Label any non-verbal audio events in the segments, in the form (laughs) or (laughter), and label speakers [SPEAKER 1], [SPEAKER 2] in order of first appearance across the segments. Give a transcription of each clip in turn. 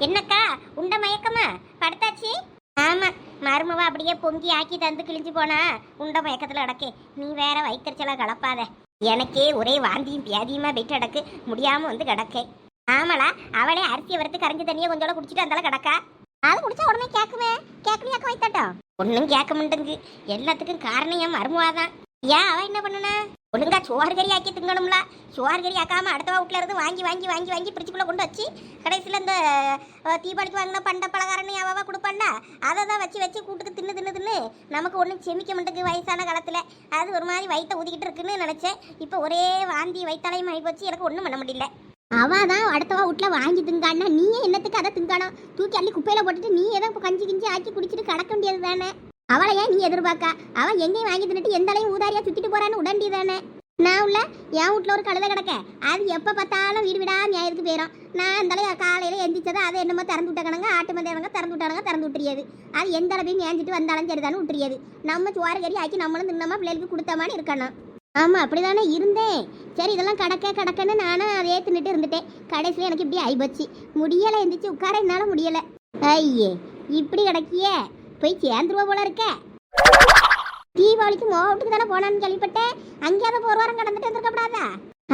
[SPEAKER 1] என்னக்கா உண்ட மயக்கமா? படுத்தாச்சு? ஆமா மருமவ அப்படியே பொங்கி ஆக்கி தந்து கிழிஞ்சு போனா உண்ட மயக்கத்துல அடக்கே நீ வேற வயிற்றுச்சலா கலப்பாத. எனக்கே ஒரே வாந்தியும் வியாதியுமா போயிட்டு கிடக்கு. முடியாம வந்து கிடக்கே. ஆமாடா அவளே அரிசியை வறுத்து கரைஞ்ச தண்ணியை கொஞ்சோட குடிச்சிட்டு அந்தால கிடக்கா? அது குடிச்சா உடனே கேட்குமே கேட்கலையாக்க வைத்தாட்டோம் ஒன்றும் கேட்க மாட்டேங்கு எல்லாத்துக்கும் காரணம் என் மருமவாதான் ஏன் அவன் என்ன பண்ணுனா? ஒழுங்கா சோறு கறி ஆக்கி திங்கணும்ல. சோறு கறி ஆக்காம அடுத்த வீட்டுல இருந்து வாங்கி வாங்கி வாங்கி வாங்கி பிரிச்சுக்குள்ள கொண்டு வச்சு கடைசியில் இந்த தீபாவளிக்கு வாங்கின பண்ட பலகாரன்னு அவ கொடுப்பாண்டா அதை தான் வச்சு வச்சு கூட்டுக்கு தின்னு தின்னு தின்னு நமக்கு ஒன்றும் செமிக்க மாட்டேங்குது வயசான காலத்தில். அது ஒரு மாதிரி வயிற்ற ஊதிக்கிட்டு இருக்குன்னு நினச்சேன். இப்போ ஒரே வாந்தி வயிற்றாலையும் ஆகி போச்சு. எனக்கு ஒன்றும் பண்ண முடியல. அவா தான் அடுத்தவா வீட்ல வாங்கி திங்கானா நீயே என்னத்துக்கு அதை திங்கானா? தூக்கி அள்ளி குப்பையில் போட்டுட்டு நீ ஏதோ கஞ்சி கிஞ்சி ஆக்கி குடிச்சிட்டு கடக்க வேண்டியது தானே? அவளை ஏன் நீ எதிர்பார்க்க? அவன் எங்கேயும் வாங்கி தின்னுட்டு எந்த அளவு ஊதாரியா சுத்திட்டு போறான்னு உடண்டி தானே நான் உள்ள என் வீட்ல ஒரு கழுதை கிடக்க. அது எப்போ பார்த்தாலும் வீடு விடா நியாயத்துக்கு போயிடும் நான் இந்த காலையில் எந்திரிச்சதை அதை என்னமோ திறந்து விட்டக்கணுங்க ஆட்டு மந்தையவங்க திறந்து விட்டானுங்க திறந்து விட்டுறியது. அது எந்த அளவையும் ஏஞ்சிட்டு வந்தாலும் சரிதானு விட்டுறியது. நம்ம சுவார கறி ஆக்கி நம்மளும் தின்னமா பிள்ளைகளுக்கு கொடுத்தமான்னு இருக்கணும். ஆமா அப்படிதானே இருந்தேன். சரி இதெல்லாம் கடக்க கடக்கன்னு நானும் அதே தின்னுட்டு இருந்துட்டேன். கடைசியில் எனக்கு இப்படி ஆயிப்போச்சு. முடியலை எந்திரிச்சு உட்கார என்னால் முடியலை. ஐயே இப்படி கிடக்கியே. போய் சேர்ந்துருவா போல இருக்க. தீபாவளிக்கு மோட்டுக்கு தானே போனான்னு கேள்விப்பட்டேன். அங்கேயாவது ஒரு வாரம் கடந்துட்டு வந்திருக்கப்படாதா?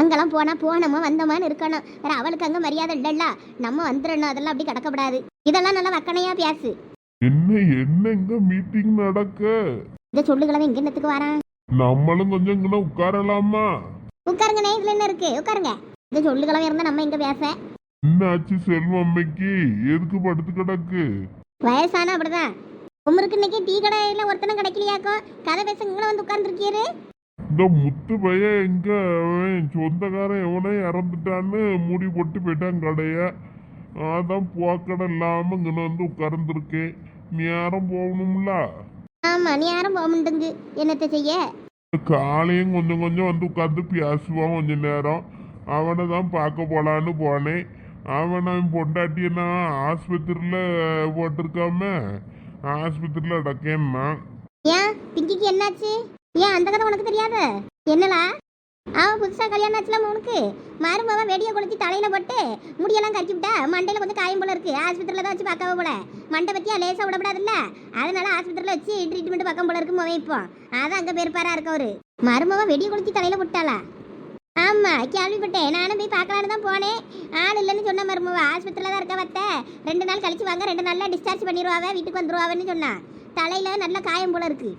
[SPEAKER 1] அங்கெல்லாம் போனா போனோமா வந்தோமான்னு இருக்கணும். வேற அவளுக்கு அங்க மரியாதை இல்லைல்ல. நம்ம வந்துடணும் அதெல்லாம் அப்படி கிடக்கப்படாது. இதெல்லாம் நல்லா வக்கனையா பேசு
[SPEAKER 2] என்ன என்னங்க மீட்டிங் நடக்க?
[SPEAKER 1] இதை சொல்லுங்களவன் இங்க என்னத்துக்கு வரான்?
[SPEAKER 2] நம்மளும் கொஞ்சம் இங்கே உட்காரலாமா?
[SPEAKER 1] உட்காருங்கண்ணே இதுல என்ன இருக்கு? உட்காருங்க. இதை சொல்லுகளவன் இருந்தா நம்ம இங்க பேச.
[SPEAKER 2] என்னாச்சு செல்வம் அம்மைக்கு? எதுக்கு படுத்து கிடக்கு?
[SPEAKER 1] வயசானா அப்படிதான். உமருக்கு இன்னைக்கு டீ கடையில ஒருத்தனும் கிடைக்கலையாக்கும் கதை பேசுங்கள வந்து உட்கார்ந்துருக்கீரு?
[SPEAKER 2] இந்த முத்து பையன் எங்க? அவன் சொந்தக்காரன் எவனோ இறந்துட்டான்னு மூடி போட்டு போயிட்டான் கடைய. அதான் போக்கடை இல்லாம இங்கே வந்து உட்கார்ந்துருக்கேன் நேரம் போகணும்ல?
[SPEAKER 1] ஆமா நீ யாரும் போக மாட்டேங்கு. என்னத்தை செய்ய?
[SPEAKER 2] காலையும் கொஞ்சம் கொஞ்சம் வந்து உட்காந்து பேசுவான் கொஞ்ச நேரம். அவனை தான் பார்க்க போலான்னு போனேன். அவன் அவன் பொண்டாட்டி என்ன ஆஸ்பத்திரியில் போட்டிருக்காம ஆஸ்பத்திரியில அடக்கேன்னா
[SPEAKER 1] ஏன்? பிங்கிக்கு என்னாச்சு? ஏன் அந்த கதை உனக்கு தெரியாது? என்னலா அவன் புதுசாக கல்யாணம் ஆச்சுலாம் உனக்கு? மருமவன் வெடியை கொளுத்தி தலையில போட்டு முடியெல்லாம் கறிச்சு விட்டா மண்டையில் கொஞ்சம் காயம் போல இருக்கு. ஆஸ்பத்திரியில் தான் வச்சு பார்க்கவே போல. மண்டை பத்தியா லேசாக விடப்படாதுல்ல? அதனால ஆஸ்பத்திரியில் வச்சு ட்ரீட்மெண்ட் பார்க்க போல இருக்கு மொபைல் இப்போ. அதான் அங்கே பேருப்பாரா இருக்கவரு. மருமவன் வெடியை கொளுத்தி தலையில போட்டாளா? ஆமா கேள்விப்பட்டேன். நானும் போய் பார்க்கலான்னு தான் போனேன். ஆள் இல்லைன்னு சொன்ன மருமவ ஆஸ்பத்திரியில தான் இருக்க வத்த? ரெண்டு நாள் கழிச்சு வாங்க ரெண்டு நாள்ல டிஸ்சார்ஜ் பண்ணிடுவாவ வீட்டுக்கு வந்துருவாவன்னு சொன்னா. தலையில நல்ல காயம் போல இருக்கு.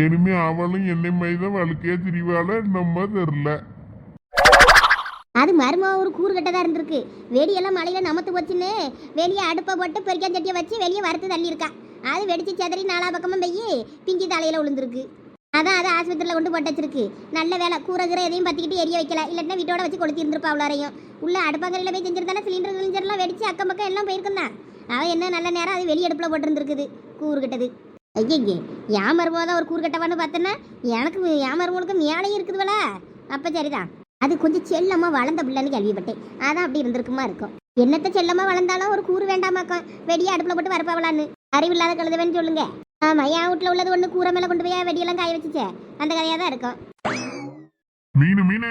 [SPEAKER 2] இனிமே அவளும் என்னை தான் வழுக்கே திரிவாள நம்ம தெரில.
[SPEAKER 1] அது மருமக ஒரு கூறுகட்டதா இருந்திருக்கு. வெடியெல்லாம் மழையில நமத்து போச்சுன்னு வெளியே அடுப்பை போட்டு பெருக்கான் சட்டியை வச்சு வெளியே வறுத்து தள்ளியிருக்கா. அது வெடிச்சு செதறி நாலா பக்கமும் போய் பிங்கி தலையில விழுந்திருக்கு அதான் அதை ஆஸ்பத்திரியில் கொண்டு போட்டு வச்சிருக்கு. நல்ல வேலை. கூரை கீரை எதையும் பற்றிக்கிட்டு எரிய வைக்கல. இல்லைன்னா வீட்டோட வச்சு கொளுத்தி இருந்திருப்பா அவ்வளோரையும் உள்ள அடுப்பங்கரையில் போய் செஞ்சிருந்தானே சிலிண்டர் சிலிண்டர்லாம் வெடிச்சு அக்கம் பக்கம் எல்லாம் போயிருந்தான் அவன் என்ன நல்ல நேரம் அது வெளியடுப்பில் போட்டிருந்துருக்குது. கூறுகட்டது ஐயே என் மருமக தான் ஒரு கூறுகட்டவான்னு பார்த்தேன்னா எனக்கு என் மருமகளுக்கு மேலேயும் இருக்குதுவல அப்போ சரிதான். அது கொஞ்சம் செல்லமாக வளர்ந்த பிள்ளைன்னு கேள்விப்பட்டேன். அதான் அப்படி இருந்திருக்குமா இருக்கும். என்னத்த செல்லமா வளர்ந்தாலும் ஒரு கூறு வேண்டாமாக்கும் வெடியை அடுப்புல போட்டு வரப்பாவலான்னு அறிவில்லாத கழுதவன்னு சொல்லுங்க. ஆமா என் வீட்டுல உள்ளது ஒண்ணு கூரை மேல கொண்டு போய் வெடியெல்லாம் காய வச்சுச்சே. அந்த கதையா தான் இருக்கும்.
[SPEAKER 2] மீனு மீனு.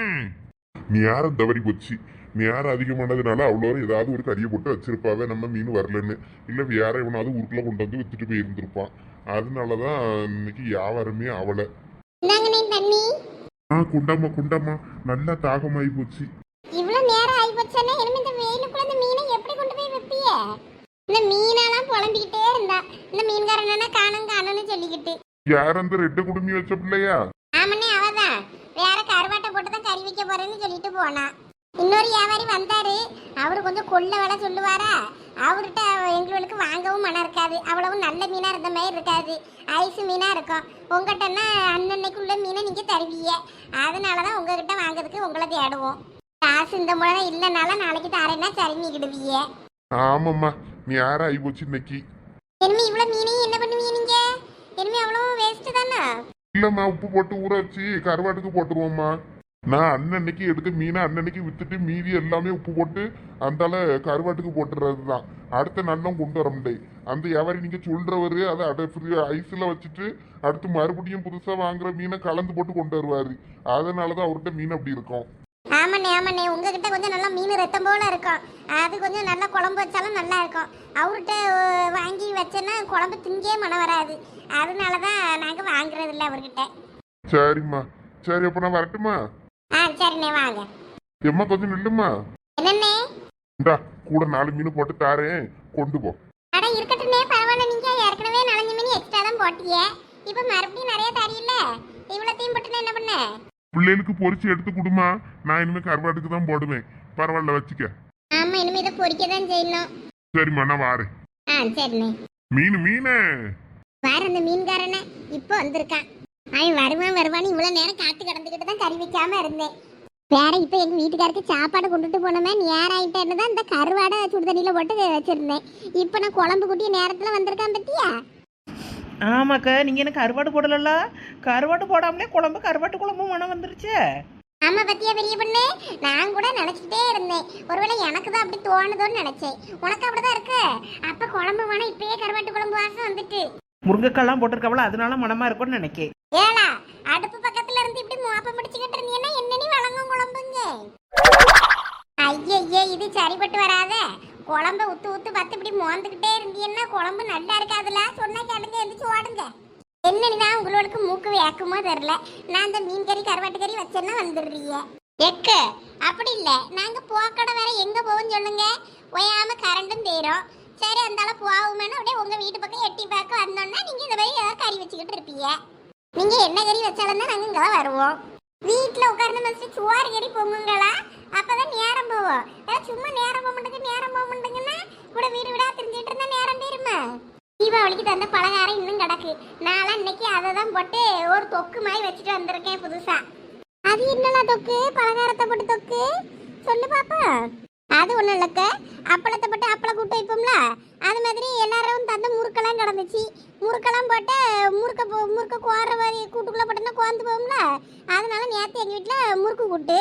[SPEAKER 2] நீ யாரும் தவறி போச்சு. நீ யாரும் அதிகமானதுனால அவ்வளோ ஏதாவது ஒரு கறியை போட்டு வச்சிருப்பாவே நம்ம மீன் வரலன்னு. இல்லை வேற எவனாவது ஊருக்குள்ள கொண்டு வந்து வித்துட்டு போயிருந்திருப்பான். அதனால தான் இன்னைக்கு வியாபாரமே அவளை ஆ குண்டாமா குண்டாமா நல்லா தாகமாயி போச்சு
[SPEAKER 1] இவ்வளவு நேரம் ஆகி போச்சானே இனிமே இந்த வெயிலுக்குள்ள இந்த மீனை எப்படி கொண்டு போய் வைப்பிய இந்த மீனெல்லாம் புலம்பிக்கிட்டே இருந்தா இந்த மீன்காரனா காணும் காணும்னு சொல்லிக்கிட்டு.
[SPEAKER 2] யார் அந்த ரெட்டு குடுமி வச்ச பிள்ளையா?
[SPEAKER 1] ஆமண்ணே அவதான். வேற கருவாட்டை போட்டு தான் கறி வைக்க போறேன்னு சொல்லிட்டு போனா. இன்னொரு வியாபாரி வந்தாரு. அவரு கொஞ்சம் கொள்ள விலை சொல்லுவாரா? அவர்கிட்ட எங்களுக்கு வாங்கவும் மனம் இருக்காது. அவ்வளவு நல்ல மீனா இருந்த மாதிரி இருக்காது. ஐஸ் மீனா இருக்கும். உங்ககிட்டன்னா அன்னன்னைக்குள்ள மீனை நீங்க தருவீங்க? அதனாலதான் உங்ககிட்ட வாங்குறதுக்கு உங்களை தேடுவோம். காசு இந்த முறை இல்லைனால நாளைக்கு தரேன்னா சரி நீக்கிடுவீங்க
[SPEAKER 2] ஆமாம்மா. நீ யாரும் ஆகி போச்சு இன்னைக்கு?
[SPEAKER 1] இனிமே இவ்வளவு மீனையும் என்ன பண்ணுவீங்க நீங்க? இனிமே அவ்வளவு வேஸ்ட் தானே?
[SPEAKER 2] இல்லம்மா உப்பு போட்டு ஊற வச்சு கருவாட்டுக்கு போட்டுருவோம்மா. நான் அன்னன்னைக்கு எடுத்து மீனை அன்னன்னைக்கு வித்துட்டு மீதி எல்லாமே உப்பு போட்டு அந்தால கருவாட்டுக்கு போட்டுறது தான் அடுத்த நல்லம் கொண்டு வர முடியாது அந்த வியாபாரி நீங்க சொல்றவரு அதை அடை ஐஸ்ல வச்சுட்டு அடுத்து மறுபடியும் புதுசா வாங்குற மீனை கலந்து போட்டு கொண்டு வருவாரு. அதனாலதான் அவர்கிட்ட மீன் அப்படி இருக்கும்.
[SPEAKER 3] ஆமாண்ணே ஆமாண்ணே. உங்ககிட்ட கொஞ்சம் நல்லா மீன் ரத்தம் போல இருக்கும். அது கொஞ்சம் நல்லா குழம்பு வச்சாலும் நல்லா இருக்கும். அவர்கிட்ட வாங்கி வச்சேன்னா குழம்பு திங்கே மனம் வராது. அதனால தான் நாங்கள் வாங்குறது இல்லை அவர்கிட்ட.
[SPEAKER 2] சரிம்மா. சரி அப்ப நான் வரட்டுமா?
[SPEAKER 3] ஆ சரிண்ணே வாங்க.
[SPEAKER 2] எம்மா கொஞ்சம் நில்லுமா?
[SPEAKER 3] என்னண்ணே?
[SPEAKER 2] இந்தா கூட நாலு மீன் போட்டு தாரேன். கொண்டு போ.
[SPEAKER 3] அட இருக்கட்டும்ண்ணே. பரவாயில்ல நீங்கள் ஏற்கனவே நாலஞ்சு மீன் எக்ஸ்ட்ரா தான் போட்டிய. இப்போ மறுபடியும் நிறைய தரியல இவ்வளோத்தையும் போட்டுன்னு என்ன பண்ண?
[SPEAKER 2] பிள்ளைகளுக்கு பொரிச்சு எடுத்து கொடுமா. நான் இனிமே கருவாட்டுக்கு தான் போடுவேன். பரவாயில்ல வச்சுக்க.
[SPEAKER 3] ஆமாம் இனிமேல் இதை பொறிக்க தான் செய்யணும்.
[SPEAKER 2] சரிம்மா நான் வாரேன்.
[SPEAKER 3] ஆ சரிண்ணே.
[SPEAKER 2] மீன் மீனே.
[SPEAKER 3] வேற அந்த மீன்காரனை. இப்போ வந்திருக்கான். அவன் வருவான் வருவான்னு இவ்வளோ நேரம் காத்து கிடந்துக்கிட்டு தான் கறி வைக்காம இருந்தேன். வேற இப்போ எங்க வீட்டுக்காருக்கு சாப்பாடு கொண்டுட்டு போனோமே நேரம் ஆயிட்டேன்னு தான் இந்த கருவாடை சுடு தண்ணியில் போட்டு வச்சிருந்தேன். இப்போ நான் குழம்பு கூட்டிய நேரத்தில் வந்திருக்கான் பத்தியா?
[SPEAKER 4] ஆமாக்கா நீங்கள் எனக்கு கருவாடு போடலல்ல? கருவாடு போடாமலே குழம்பு கருவாட்டு குழம்பு மனம் வந்துருச்சே.
[SPEAKER 3] ஆமா பத்தியா பெரிய பொண்ணு? நான் கூட நினைச்சிட்டே இருந்தேன். ஒருவேளை எனக்கு தான் அப்படி தோணுதோன்னு நினைச்சேன். உனக்கு அப்படிதான் இருக்கு? அப்ப குழம்பு வேணா இப்பயே கருவாட்டு குழம்பு வாசம் வந்துட்டு.
[SPEAKER 4] முருங்கைக்காலாம் போட்டிருக்கவள? அதனால மனமா இருக்கும்னு நினைக்கேன்.
[SPEAKER 3] ஏலா அடுப்பு பக்கத்துல இருந்து இப்படி மோப்பம் பிடிச்சுக்கிட்டு இருந்தீங்கன்னா என்ன நீ வழங்கும் குழம்புங்க. ஐயே இது சரிப்பட்டு வராத. குழம்ப உத்து உத்து பத்து இப்படி மோந்துக்கிட்டே இருந்தீங்கன்னா குழம்பு நல்லா இருக்காதுல சொன்னா கேளுங்க எந்திரிச்சு ஓடுங்க. என்னன்னா உங்களுக்கு மூக்கு வேக்குமோ தெரியல. நான் அந்த மீன் கறி கருவாட்டு கறி வச்சேன்னா வந்துடுறீங்க. எக்கு அப்படி இல்லை. நாங்கள் போக்கடை வேற எங்கே போவோம்னு சொல்லுங்க. ஒயாம கரண்டும் தேரும். சரி அந்தால போவோமேனு அப்படியே உங்கள் வீட்டு பக்கம் எட்டி பார்க்க வந்தோன்னா நீங்கள் இந்த மாதிரி ஏதாவது கறி வச்சுக்கிட்டு இருப்பீங்க. நீங்கள் என்ன கறி வச்சாலும் தான் நாங்கள் இங்கே தான் வருவோம். வீட்டில் உட்கார்ந்து மனசு சுவார் ஏறி பொங்குங்களா? அப்பதான் நேரம் போவோம் ஏதாவது சும்மா நேரம் போக மாட்டேங்க நேரம் போக மாட்டேங்கன்னா கூட வீடு விடா தெரிஞ்சிட்டு இருந்தா நேரம் போயிருமா. தீபாவளிக்கு தந்த பலகாரம் இன்னும் கிடக்கு. நான்லாம் இன்னைக்கு அதை தான் போட்டு ஒரு தொக்கு மாதிரி வச்சுட்டு வந்திருக்கேன் புதுசா. அது என்னடா தொக்கு? பலகாரத்தை போட்டு தொக்கு? சொல்லு பாப்பா. அது ஒன்றும் இல்லைக்க அப்பளத்தை போட்டு அப்பளம் கூட்டு வைப்போம்ல? அது மாதிரி முறுக்கெல்லாம் கிடந்துச்சு. முறுக்கெல்லாம் போட்டு முறுக்க போ முறுக்க கோர மாதிரி கூட்டுக்குள்ளே போட்டோம்னா கோந்து போகும்ல? அதனால நேற்று எங்கள் வீட்டில் முறுக்கு கூட்டு.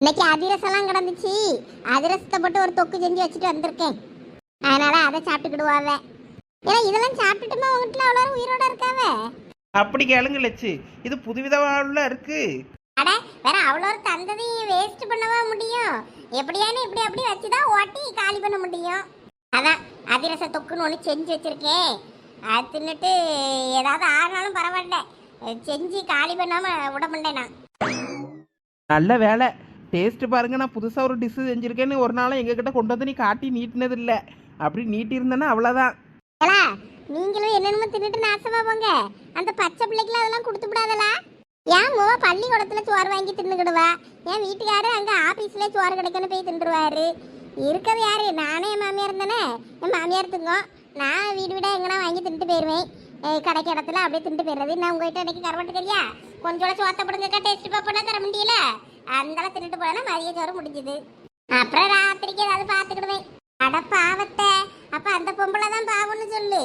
[SPEAKER 3] இன்னைக்கு அதிரசம்லாம் கிடந்துச்சு. அதிரசத்தை போட்டு ஒரு தொக்கு செஞ்சு வச்சுட்டு வந்திருக்கேன். அதனால அதை சாப்பிட்டுக்கிடுவாவே ஏன்னா இதெல்லாம் சாப்பிட்டுட்டுமா உங்க வீட்டில் அவ்வளோ உயிரோட இருக்காவே?
[SPEAKER 4] அப்படி கேளுங்க லட்சு. இது புதுவிதமான இருக்கு.
[SPEAKER 3] அட வேற அவ்வளோ தந்ததையும் வேஸ்ட் பண்ணவா முடியும்? எப்படியானு இப்படி அப்படி வச்சுதான் ஓட்டி காலி பண்ண முடியும். அதான் அதிரச தொக்குன்னு ஒன்று செஞ்சு வச்சிருக்கேன் அது தின்னுட்டு ஏதாவது ஆனாலும் பரவாயில்ல. செஞ்சு காலி பண்ணாம விட மாட்டேன் நான்.
[SPEAKER 4] நல்ல வேலை. டேஸ்ட் பாருங்க நான் புதுசாக ஒரு டிஷ்ஷு செஞ்சுருக்கேன்னு ஒரு நாளும் எங்ககிட்ட கொண்டு வந்து நீ காட்டி நீட்டினது இல்லை அப்படி நீட்டி இருந்தேன்னா அவ்வளோதான்
[SPEAKER 3] நீங்களும் என்னென்னமோ தின்னுட்டு நாசமா போங்க. அந்த பச்சை பிள்ளைக்குலாம் அதெல்லாம் கொடுத்து விடாதலா? ஏன் மூவா பள்ளிக்கூடத்துல சோறு வாங்கி தின்னுக்கிடுவா? என் வீட்டுக்காரு அங்க ஆபீஸ்ல சோறு கிடைக்கணும் போய் தின்றுவாரு. இருக்கிறது யாரு? நானே என் மாமியார் தானே? என் மாமியார் தூங்கும் நான் வீடு வீடாக எங்கன்னா வாங்கி தின்ட்டு போயிடுவேன் கடைக்கு இடத்துல அப்படியே தின்ட்டு போயிடுறது. நான் உங்ககிட்ட இன்னைக்கு கரவட்டு தெரியா கொஞ்சோட சோத்த போடுங்க டேஸ்ட் பார்ப்போம்னா தர முடியல. அந்தால தின்னுட்டு போனா மதிய சோறு முடிஞ்சுது. அப்புறம் ராத்திரிக்கு ஏதாவது பார்த்துக்கிடுவேன். அட பாவத்தை. அப்போ அந்த பொம்பளை தான் பாவம்னு சொல்லு.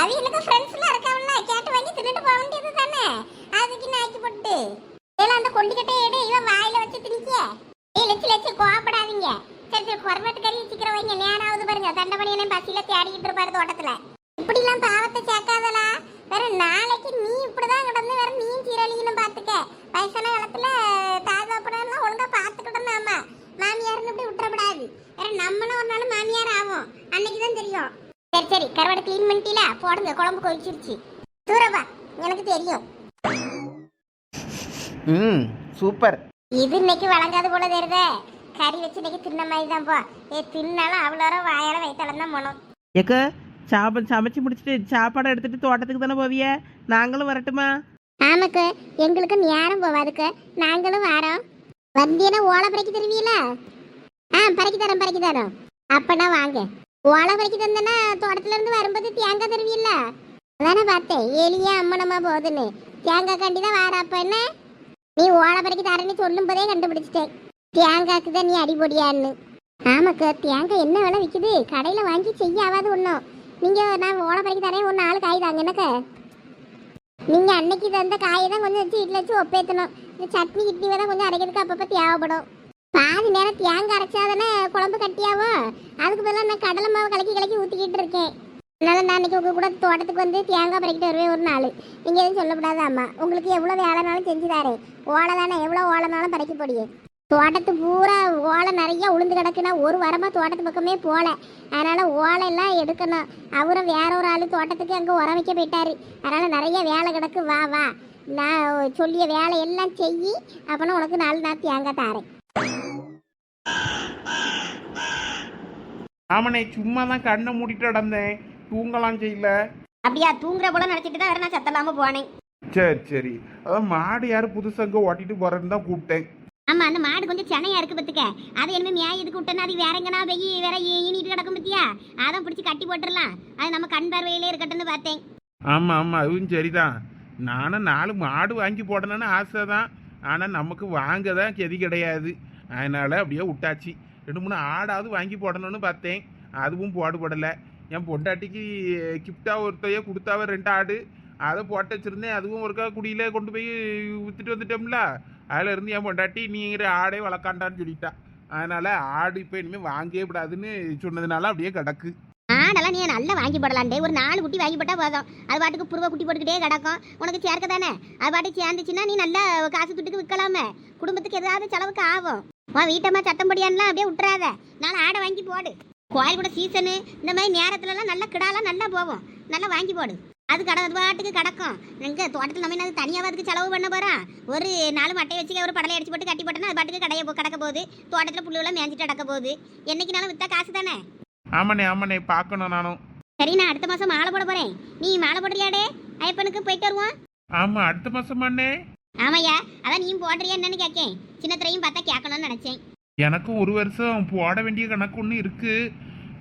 [SPEAKER 3] அவங்களுக்கு ஃப்ரெண்ட்ஸ்லாம் இருக்காவல்ல கேட்டு வாங்கி தின்னுட்டு போக வேண்டியது தானே? அதுக்கு நாக்கி போட்டு? ஏல அந்த கொண்டிக்கிட்டே எடு இவன் வாயில வச்சு திணிக்க ஏய் லட்சம் கோவப்படாதீங்க. சரி சரி குறவட்டு கறி சீக்கிரம் வைங்க. நேரம் ஆகுது பாருங்க. தண்டபடி என்ன பசியில தேடிக்கிட்டு இருப்பாரு தோட்டத்துல. இப்படிலாம் பாவத்தை சேர்க்காதலா வேற நாளைக்கு நீ இப்படிதான் கிடந்து வேற நீ சீரழிக்கணும் பாத்துக்க. வயசான காலத்துல தாதாப்படலாம் ஒழுங்கா பாத்துக்கிடணும் ஆமா மாமியார்னு இப்படி விட்டுறப்படாது வேற நம்மளும் ஒரு நாள் மாமியார் ஆகும் அன்னைக்கு தான் தெரியும். சரி சரி கருவாடு க்ளீன் பண்ணிட்டீல? போடுங்க குழம்பு கொதிச்சிருச்சு. தூரவா எனக்கு தெரியும்.
[SPEAKER 4] ம் சூப்பர்.
[SPEAKER 3] இது இன்னைக்கு வழங்காது போல தெரியுதே. கறி வச்சு இன்னைக்கு தின்ன மாதிரி தான் போ. ஏ தின்னாலும் அவ்வளோ வாயால வயிற்றாலும் தான் போனோம்
[SPEAKER 4] ஏக்க சாப்ப சமைச்சு முடிச்சுட்டு சாப்பாடை எடுத்துட்டு தோட்டத்துக்கு தானே போவிய? நாங்களும் வரட்டுமா?
[SPEAKER 3] ஆமாக்கு எங்களுக்கு நேரம் போவாதுக்கு. நாங்களும் வரோம். வந்தியனா ஓலை பறக்கி தருவீல? ஆ பறக்கி தரோம் பறக்கி தரோம். அப்பனா வாங்க. ஓலை பறக்கி தந்தனா தோட்டத்துல இருந்து வரும்போது தேங்காய் தருவீல்ல அதானே பார்த்தேன். எலியா அம்மனமா போகுதுன்னு. தேங்காய் கண்டி தான் வர அப்ப என்ன? நீ ஓலை பறக்கி தரேன்னு சொல்லும் போதே கண்டுபிடிச்சிட்டேன். தேங்காய்க்கு தான் நீ அடிபொடியான்னு. ஆமாக்கா தேங்காய் என்ன விலை விற்குது கடையில் வாங்கி செய்ய ஆகாது ஒன்றும் நீங்கள் நான் ஓலை பறிக்க தரேன் ஒரு நாள் காய் தாங்க என்னக்கா? நீங்கள் அன்னைக்கு தந்த காயை தான் கொஞ்சம் வச்சு வீட்டில் வச்சு ஒப்பேற்றணும் இந்த சட்னி கிட்னி தான் கொஞ்சம் அரைக்கிறதுக்கு அப்பப்போ தேவைப்படும். பாதி நேரம் தேங்காய் அரைச்சாதானே குழம்பு கட்டியாவோ? அதுக்கு பதிலாக நான் கடலை மாவு கலக்கி கலக்கி ஊற்றிக்கிட்டு இருக்கேன். அதனால நான் அன்றைக்கி உங்கள் கூட தோட்டத்துக்கு வந்து தேங்காய் பறிக்கிட்டு வருவேன் ஒரு நாள். நீங்கள் எதுவும் சொல்லக்கூடாது அம்மா. உங்களுக்கு எவ்வளோ வேலைனாலும் செஞ்சு தரேன். ஓலை தானே எவ்வளோ ஓலைனாலும் பறிக்க போடியே. தோட்டத்து பூரா ஓலை நிறைய உளுந்து கிடக்குன்னா ஒரு வாரமாக தோட்டத்து பக்கமே போகல அதனால ஓலை எல்லாம் எடுக்கணும். அவரும் வேற ஒரு ஆள் தோட்டத்துக்கு அங்கே உரம் வைக்க போயிட்டாரு. அதனால நிறைய வேலை கிடக்கு. வா வா. நான் சொல்லிய வேலை எல்லாம் செய் அப்பனா உனக்கு நாலு நான் தேங்காய் தாரேன்.
[SPEAKER 5] ஆமாண்ணே சும்மா தான் கண்ணை மூடிட்டு நடந்தேன். தூங்கலாம் செய்யல.
[SPEAKER 1] அப்படியா தூங்குற போல நினைச்சிட்டு தான் வேற நான் சத்தலாம போனேன்.
[SPEAKER 5] சரி சரி. அதான் மாடு யார் புதுசாக ஓட்டிட்டு போறேன்னு தான் கூப்பிட்டேன்.
[SPEAKER 1] ஆமா அந்த மாடு கொஞ்சம் சென்னையா இருக்கு பத்துக்க அது என்ன மேயதுக்கு விட்டனா அது வேற எங்கனா போய் வேற ஈனிட்டு கிடக்கும் பத்தியா அதான் பிடிச்சி கட்டி போட்டுடலாம். அது நம்ம கண் பார்வையிலே இருக்கட்டும்னு பார்த்தேன்.
[SPEAKER 5] ஆமாம் ஆமாம் அதுவும் சரிதான். நானும் நாலு மாடு வாங்கி போடணும்னு ஆசை தான் ஆனால் நமக்கு வாங்க தான் கெதி கிடையாது. அதனால் அப்படியே விட்டாச்சு. ரெண்டு மூணு ஆடாவது வாங்கி போடணும்னு பார்த்தேன். அதுவும் போடுபடலை என் பொண்டாட்டிக்கு கிஃப்டாக ஒருத்தையே கொடுத்தாவ ரெண்டு ஆடு. அதை போட்டு வச்சுருந்தேன். அதுவும் ஒருக்கா குடியில் கொண்டு போய் விற்றுட்டு வந்துட்டோம்ல. அதில் இருந்து என் பொண்டாட்டி நீங்கிற ஆடே வளர்க்காண்டான்னு சொல்லிட்டா. அதனால் ஆடு இப்போ இனிமேல் வாங்கவே கூடாதுன்னு சொன்னதுனால அப்படியே கிடக்கு.
[SPEAKER 1] ஆடெல்லாம் நீ நல்லா வாங்கி போடலாண்டே. ஒரு நாலு குட்டி வாங்கி போட்டால் போதும். அது பாட்டுக்கு புருவ குட்டி போட்டுக்கிட்டே கிடக்கும். உனக்கு சேர்க்க தானே? அது பாட்டுக்கு சேர்ந்துச்சுன்னா நீ நல்லா காசு துட்டுக்கு விற்கலாமே. குடும்பத்துக்கு ஏதாவது செலவுக்கு ஆகும். உன் வீட்டம்மா சத்தம் படியான்லாம் அப்படியே விட்டுறாத. நாலு ஆடை வாங்கி போடு. கோயில் கூட சீசனு. இந்த மாதிரி நேரத்துலலாம் நல்லா கிடாலாம் நல்லா போவோம் நல்லா வாங்கி போடு. அது கடை அது பாட்டுக்கு கிடக்கும். எங்க தோட்டத்தில் நம்ம என்ன தனியாக அதுக்கு செலவு பண்ண போறோம் ஒரு நாலு மட்டையை வச்சுக்க ஒரு படலை அடிச்சு போட்டு கட்டி போட்டோன்னா அது பாட்டுக்கு கடையை கிடக்க போகுது. தோட்டத்தில் புல்லுலாம் மேய்ஞ்சிட்டு கிடக்க போகுது. என்னைக்குனாலும் வித்தா காசு தானே?
[SPEAKER 5] ஆமாண்ணே ஆமாண்ணே பார்க்கணும் நானும்.
[SPEAKER 1] சரி நான் அடுத்த மாசம் மாலை போட போறேன். நீ மாலை போடுறியாடே ஐயப்பனுக்கு போயிட்டு வருவோம்.
[SPEAKER 5] ஆமாம் அடுத்த மாதமாண்ணே
[SPEAKER 1] ஆமாய்யா அதான் நீயும் போடுறியா என்னன்னு கேட்கேன் சின்னத்திரையும் பார்த்தா கேட்கணும்னு நினைச்சேன்.
[SPEAKER 5] எனக்கும் ஒரு வருஷம் போட வேண்டிய கணக்கு ஒன்று இருக்கு.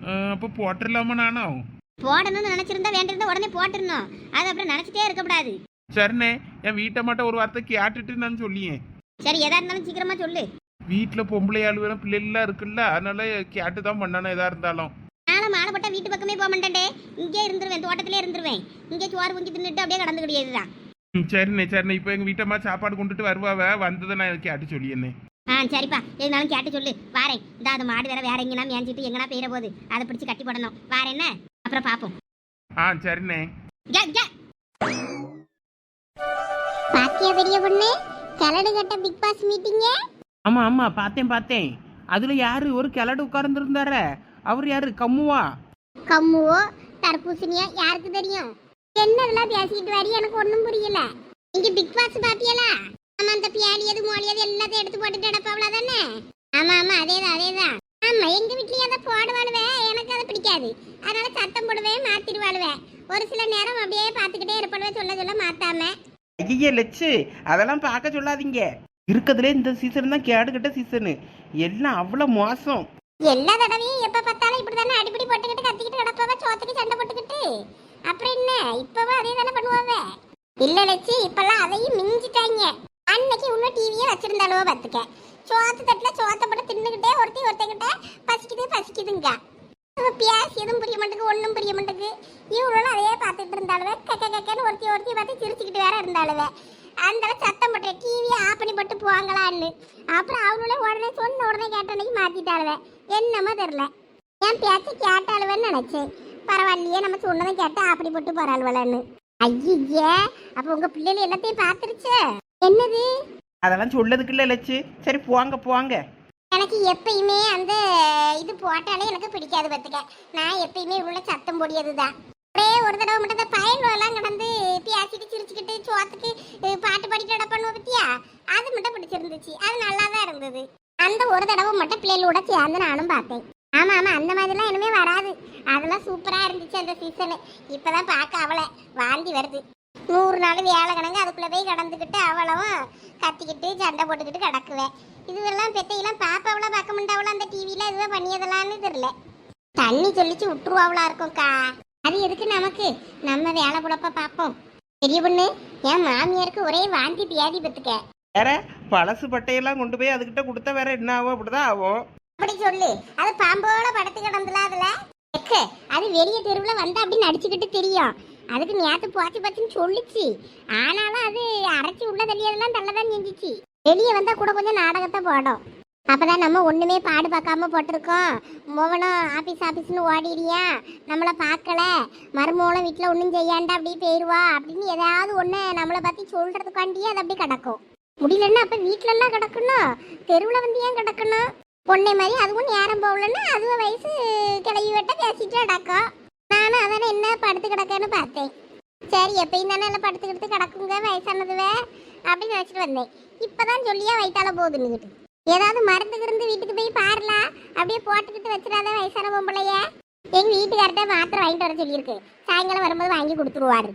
[SPEAKER 5] அஹ் அப்போ போட்டுடலாமா நானும்?
[SPEAKER 1] போடணும்னு நினைச்சிருந்தா வேண்டியிருந்தா உடனே போட்டுருந்தோம் அது அப்புறம் நினைச்சிட்டே இருக்கக்கூடாது
[SPEAKER 5] சரிண்ணே என் வீட்டை மட்டும் ஒரு வார்த்தை கேட்டுட்டு நான் சொல்லியேன்
[SPEAKER 1] சரி எதா இருந்தாலும் சீக்கிரமா சொல்லு.
[SPEAKER 5] வீட்டில் பொம்பளை ஆளுவெல்லாம் பிள்ளைலாம் இருக்குல்ல அதனால கேட்டு தான் பண்ணணும் எதா இருந்தாலும்.
[SPEAKER 1] நானும் மாலை போட்டா வீட்டு பக்கமே போக மாட்டேன்டே. இங்கே இருந்துருவேன் தோட்டத்திலே இருந்துருவேன். இங்கே சோறு பொங்கி தின்னுட்டு அப்படியே கடந்து கிடையாதுதான்.
[SPEAKER 5] ம், சரிண்ணே சரிண்ணே. இப்போ எங்கள் வீட்டம்மா சாப்பாடு கொண்டுட்டு வருவாவ வந்ததை நான் கேட்டு சொல்லியேண்ணே
[SPEAKER 1] ஆ சரிப்பா. எதுனாலும் கேட்டு சொல்லு. வாரேன். இந்த அது மாடு வேற வேற எங்கேனா மேய்ஞ்சிட்டு எங்கனா பெயர போகுது அதை பிடிச்சி கட்டி போடணும். வாரேன் என்ன? அப்புறம் பார்ப்போம்
[SPEAKER 5] ஆ சரிண்ணே.
[SPEAKER 3] பாத்தியா பெரிய பொண்ணு? கலடு கட்ட பிக் பாஸ் மீட்டிங்க
[SPEAKER 5] ஆமாம் ஆமாம் பார்த்தேன் பார்த்தேன். அதில் யாரு? ஒரு கிளடு உட்கார்ந்துருந்தார. அவர் யாரு? கம்முவா?
[SPEAKER 3] கம்முவோ? தர்பூசணியா? யாருக்கு தெரியும்? என்னதெல்லாம் பேசிக்கிட்டு வரி? எனக்கு ஒன்றும் புரியல. நீங்க பிக் பாஸ் பாத்தியலா? ஆமா அந்த பியாடியது மோழியது எல்லாத்தையும் எடுத்து போட்டுட்டு அடப்பாவளா தானே? ஆமா ஆமா அதேதான் அதேதான். ஆமா எங்க வீட்லயும் அதை போடுவாளுவே. எனக்கு அது பிடிக்காது. அதனால சத்தம் போடுவேன் மாத்திடுவாளுவேன் ஒரு சில நேரம் அப்படியே பார்த்துக்கிட்டே இருப்பாளுவே சொல்ல சொல்ல மாத்தாம.
[SPEAKER 5] ஐயே லட்சு அதெல்லாம் பார்க்க சொல்லாதீங்க. இருக்கிறதுலே இந்த சீசன் தான் கேடுகட்ட சீசனு எல்லாம் அவ்வளோ மோசம்.
[SPEAKER 3] எல்லா தடவையும் எப்ப பார்த்தாலும் இப்படிதானே அடிப்படி போட்டுக்கிட்டு கத்திக்கிட்டு கிடப்பாவ சோத்துக்கு சண்டை போட்டுக்கிட்டு. அப்புறம் என்ன? இப்பவும் அதே தானே பண்ணுவாவ? இல்ல லட்சி இப்பெல்லாம் அதையும் மிஞ்சிட்டாங்க. அன்னைக்கு இன்னும் டிவியே வச்சிருந்தாலோ பார்த்துக்க. சோத்து தட்டுல சோத்த போட்டு தின்னுக்கிட்டே ஒருத்தி ஒருத்தங்கிட்ட பசிக்குது பசிக்குதுங்க. அவ பேசி எதுவும் புரிய மாட்டேங்குது ஒன்றும் புரிய மாட்டேங்குது. இவங்களும் அதையே பார்த்துட்டு இருந்தாலுவே கக்க கக்கன்னு ஒருத்தி ஒருத்தி பார்த்து சிரிச்சுக்கிட்டு வேற இருந்தாலுவே அந்த சத்தம் போட்டு டிவியை ஆஃப் பண்ணி போட்டு போவாங்களான்னு அப்புறம் அவங்களே உடனே சொன்ன உடனே கேட்டனைக்கு அன்னைக்கு என்னமோ தெரில என் பேச்சு கேட்டாளுவேன்னு நினைச்சேன். பரவாயில்லையே நம்ம சொன்னதை கேட்டு அப்படி போட்டு போறாளுவலன்னு ஐயே அப்போ உங்க பிள்ளைகள் எல்லாத்தையும் பார்த்துருச்சு. என்னது?
[SPEAKER 5] அதெல்லாம் சொல்லதுக்கு இல்லை லட்சு சரி போங்க போங்க.
[SPEAKER 3] எனக்கு எப்பயுமே அந்த இது போட்டாலே எனக்கு பிடிக்காது பார்த்துக்க. நான் எப்பயுமே உள்ள சத்தம் போடியது தான் ஒரே ஒரு தடவை மட்டும் இந்த பயன்லாம் கடந்து பேசிட்டு சிரிச்சுக்கிட்டு சோத்துக்கு பாட்டு பாடிட்டு நடப்பண்ணுவ பத்தியா? அது மட்டும் பிடிச்சிருந்துச்சு. அது நல்லா தான் இருந்தது. அந்த ஒரு தடவை மட்டும் பிள்ளைகளோட சேர்ந்து நானும் பார்த்தேன். ஆமா ஆமா அந்த மாதிரிலாம் இனிமே வராது. அதெல்லாம் சூப்பரா இருந்துச்சு அந்த சீசனு இப்பதான் பார்க்க அவளை. வாந்தி வருது. நூறு நாள் வேலை கிடங்கு அதுக்குள்ள போய் கடந்துக்கிட்டு அவளவும் கத்திக்கிட்டு சண்டை போட்டுக்கிட்டு கிடக்குவேன். இதுவெல்லாம் பெத்தையெல்லாம் பாப்பாவெல்லாம் பார்க்க மாட்டாவளா அந்த டிவியில இதுதான் பண்ணியதெல்லாம்னு தெரியல. தண்ணி சொல்லிச்சு விட்டுருவாவளா இருக்கும்க்கா. அது எதுக்கு நமக்கு? நம்ம வேலை புழப்ப பார்ப்போம். பெரிய பொண்ணு என் மாமியாருக்கு ஒரே வாந்தி பியாதி பத்துக்க.
[SPEAKER 5] வேற பழசு பட்டையெல்லாம் கொண்டு போய் அதுகிட்ட கொடுத்தா வேற என்ன ஆகும்? அப்படிதான் ஆகும்.
[SPEAKER 3] அப்படி சொல்லு. அது பாம்போல படுத்து கிடந்துல அதுல அது வெளிய தெருவுல வந்து அப்படி நடிச்சுக்கிட்டு தெரியும். அதுக்கு நேற்று போச்சு பார்த்துன்னு சொல்லுச்சு. ஆனாலும் அது அரைச்சி உள்ள தள்ளியதெல்லாம் தள்ளதான் செஞ்சிச்சு. வெளியே வந்தால் கூட கொஞ்சம் நாடகத்தை போடும். அப்பதான் நம்ம ஒன்றுமே பாடு பார்க்காம போட்டிருக்கோம். மோகனும் ஆஃபீஸ் ஆஃபீஸ்னு ஓடிடியா? நம்மளை பார்க்கல. மருமோளம் வீட்டில் ஒன்றும் செய்யாண்டா அப்படியே போயிடுவா அப்படின்னு ஏதாவது ஒன்று நம்மளை பற்றி சொல்கிறதுக்காண்டியே அது அப்படி கிடக்கும். முடியலன்னா அப்போ வீட்டிலலாம் கிடக்கணும். தெருவில் வந்து ஏன் கிடக்கணும்? பொண்ணை மாதிரி அதுவும் நேரம் போகலன்னா அதுவும் வயசு கிளவி வெட்ட பேசிட்டு கிடக்கும். நானும் அதானே என்ன படுத்து கிடக்கன்னு பார்த்தேன். சரி எப்பயும் தானே எல்லாம் படுத்துக்கிட்டு கிடக்குங்க வயசானதுவே அப்படின்னு நினைச்சிட்டு வந்தேன். இப்பதான் சொல்லியா வயித்தால போகுதுன்னுக்கிட்டு ஏதாவது மருந்து கிருந்து வீட்டுக்கு போய் பாருலாம் அப்படியே போட்டுக்கிட்டு வச்சிடாத வயசான பொம்பளைய. எங்க வீட்டுக்கார்ட்ட மாத்திரை வாங்கிட்டு வர சொல்லியிருக்கு. சாயங்காலம் வரும்போது வாங்கி கொடுத்துருவாரு.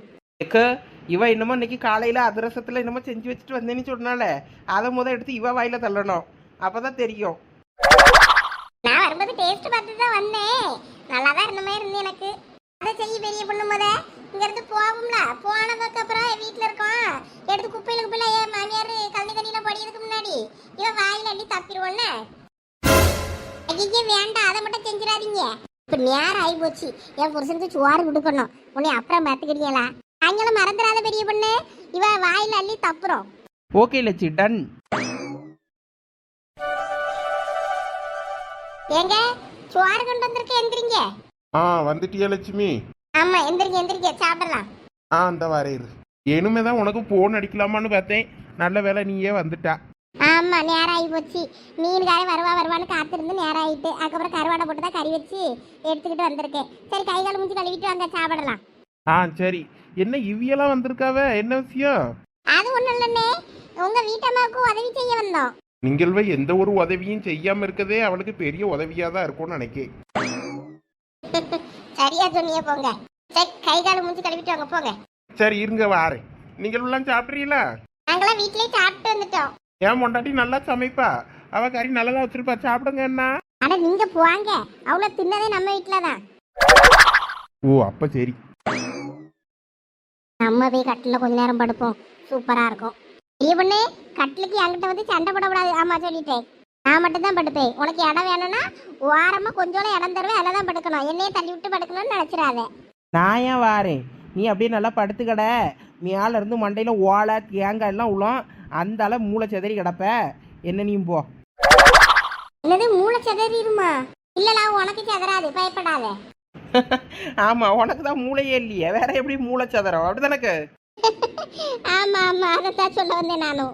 [SPEAKER 4] இவ என்னமோ இன்னைக்கு காலையில அதிரசத்துல என்னமோ செஞ்சு வச்சுட்டு வந்தேன்னு சொன்னால அதை முத எடுத்து இவ வாயில தள்ளணும். அப்பதான் தெரியும்.
[SPEAKER 3] நான் வரும்போது டேஸ்ட் பார்த்து தான் வந்தேன். நல்லா தான் இருந்த மாதிரி இருந்து எனக்கு. அதை செய்ய பெரிய பொண்ணு முத. இங்க இருந்து போவோம்ல. போனதுக்கு அப்புறம் வீட்டுல இருக்கோம். எடுத்து குப்பையில குப்பையில ஏன் மாமியார் கல்வி தண்ணியில படிக்கிறதுக்கு முன்னாடி இவன் வாயில அள்ளி தப்பிடுவோன்னு ஐயே வேண்டாம். அதை மட்டும் செஞ்சிடாதீங்க. இப்ப நேரம் ஆகி போச்சு என் புருஷனுக்கு சுவாறு கொடுக்கணும். உன்னை அப்புறம் பார்த்துக்கிட்டீங்களா? சாயங்காலம் மறந்துடாத பெரிய பொண்ணு. இவ வாயில அள்ளி தப்புறோம்.
[SPEAKER 4] ஓகே லட்சி. டன்
[SPEAKER 3] ஏங்க சுவாறு கொண்டு வந்திருக்க எந்திரிங்க.
[SPEAKER 5] ஆ வந்துட்டியா லட்சுமி?
[SPEAKER 3] ஆமா எந்திரிங்க எந்திரிங்க சாப்பிடலாம்.
[SPEAKER 5] ஆ அந்த வரையிரு இனிமே தான் உனக்கு ஃபோன் அடிக்கலாமான்னு பார்த்தேன். நல்ல வேலை நீயே வந்துட்டா.
[SPEAKER 3] ஆமா நேரம் ஆகி போச்சு. மீன்காரன் வருவா வருவான்னு காத்திருந்து நேரம் ஆயிட்டு அதுக்கப்புறம் கருவாடை போட்டு தான் கறி வச்சு எடுத்துக்கிட்டு வந்திருக்கேன். சரி கை கால் முடிஞ்சு கழுவிட்டு வாங்க சாப்பிடலாம்.
[SPEAKER 5] ஆ சரி. என்ன இவ்வியெல்லாம் வந்திருக்காவ? என்ன விஷயம்?
[SPEAKER 3] அது ஒண்ணும் இல்லைண்ணே. உங்க வீட்டம்மாவுக்கு உதவி செய்ய வந்தோம்.
[SPEAKER 5] நீங்கள் எந்த ஒரு உதவியும் செய்யாம இருக்கதே அவளுக்கு பெரிய உதவியா தான் இருக்கும்னு நினைக்கேன்.
[SPEAKER 3] சரியா சொன்னீங்க போங்க. சரி கை கால் முடிஞ்சு கழுவிட்டு வாங்க போங்க.
[SPEAKER 5] சரி இருங்க வாரேன் நீங்கள் எல்லாம் சாப்பிட்றீங்களா?
[SPEAKER 3] நாங்களாம் வீட்லயே சாப்பிட்டு வந்துட்டோம்.
[SPEAKER 5] ஏன் பொண்டாட்டி நல்லா சமைப்பா? அவ கறி நல்லதா வச்சிருப்பா. சாப்பிடுங்க என்ன
[SPEAKER 3] ஆனா நீங்க போவாங்க அவ்வளவு தின்னதே நம்ம வீட்டுல தான்
[SPEAKER 5] ஓ அப்ப சரி.
[SPEAKER 3] நம்ம போய் கட்டில கொஞ்ச நேரம் படுப்போம். சூப்பரா இருக்கும். பெரிய பொண்ணு கட்டிலுக்கு என்கிட்ட வந்து சண்டை போடக்கூடாது. ஆமா சொல்லிட்டேன். நான் மட்டும் தான் படுப்பேன். உனக்கு இடம் வேணும்னா ஓரமா கொஞ்சோட இடம் தருவேன் அதில் தான் படுக்கணும். என்னையே தள்ளி விட்டு படுக்கணும்னு நினைச்சிடாத.
[SPEAKER 4] நான் ஏன் வாரேன்? நீ அப்படியே நல்லா படுத்துக்கட. மேல இருந்து மண்டையில ஓலை தேங்காய் எல்லாம் உளும் அந்த அளவு மூளை செதறி கிடப்ப. என்ன நீயும் போ.
[SPEAKER 3] என்னது மூளை செதறிடுமா? இல்லலா உனக்கு செதறாது. பயப்படாத. (laughs)
[SPEAKER 4] ஆமா உனக்கு தான் மூளையே இல்லையே. வேற எப்படி மூளை சதறம்? அப்படிதானக்கு (laughs)
[SPEAKER 3] ஆமா ஆமா அதைத்தான் சொல்ல வந்தேன் நானும்